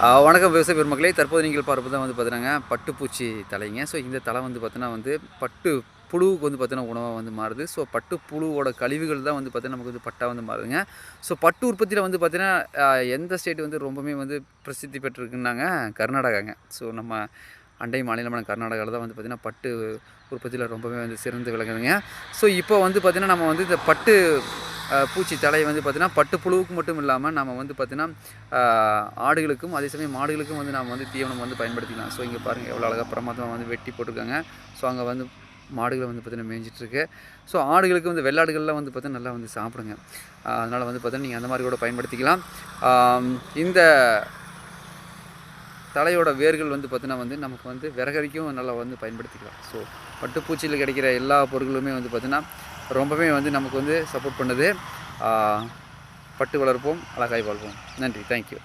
வணக்கம் விவசாய பெருமக்களே. தற்போது நீங்கள் பார்ப்பது தான் வந்து பார்த்தீங்கன்னா பட்டுப்பூச்சி தலைங்க. ஸோ இந்த தலை வந்து பார்த்தீங்கன்னா வந்து பட்டு புழுவுக்கு வந்து பார்த்தீங்கன்னா உணவாக வந்து மாறுது. ஸோ பட்டு புழுவோட கழிவுகள் தான் வந்து பார்த்தீங்கன்னா நமக்கு வந்து பட்டாக வந்து மாறுதுங்க. ஸோ பட்டு உற்பத்தியில் வந்து பார்த்தீங்கன்னா எந்த ஸ்டேட் வந்து ரொம்பவுமே வந்து பிரசித்தி பெற்றிருக்குன்னாங்க கர்நாடகாங்க. ஸோ நம்ம அண்டை மாநிலமான கர்நாடகாவில் தான் வந்து பார்த்திங்கன்னா பட்டு உற்பத்தியில் ரொம்பவே வந்து சிறந்து விளங்குதுங்க. ஸோ இப்போ வந்து பார்த்திங்கன்னா நம்ம வந்து இந்த பட்டு பூச்சி தலையை வந்து பார்த்திங்கன்னா பட்டுப்புழுவுக்கு மட்டும் இல்லாமல் நம்ம வந்து பார்த்திங்கன்னா ஆடுகளுக்கும் அதே சமயம் மாடுகளுக்கும் வந்து நம்ம வந்து தீவனம் வந்து பயன்படுத்திக்கலாம். ஸோ இங்கே பாருங்கள் எவ்வளோ அழகாக பிரமாதமாக வந்து வெட்டி போட்டிருக்காங்க. ஸோ அங்கே வந்து மாடுகளை வந்து பார்த்திங்கன்னா மேய்ஞ்சிட்ருக்கு ஸோ ஆடுகளுக்கு வந்து வெள்ளாடுகள்லாம் வந்து பார்த்தீங்கன்னா நல்லா வந்து சாப்பிடுங்க. அதனால் வந்து பார்த்தீங்கன்னா நீங்கள் அந்த மாதிரி கூட பயன்படுத்திக்கலாம். இந்த தலையோட வேர்கள் வந்து பார்த்தீங்கன்னா வந்து நமக்கு வந்து விறகரிக்கும் நல்லா வந்து பயன்படுத்திக்கலாம். ஸோ பட்டுப்பூச்சியில் கிடைக்கிற எல்லா பொருட்களுமே வந்து பார்த்திங்கன்னா ரொம்பவே வந்து நமக்கு வந்து சப்போர்ட் பண்ணுது. பட்டு வளர்ப்போம் அழகாய் வாழ்வோம். நன்றி. தேங்க்யூ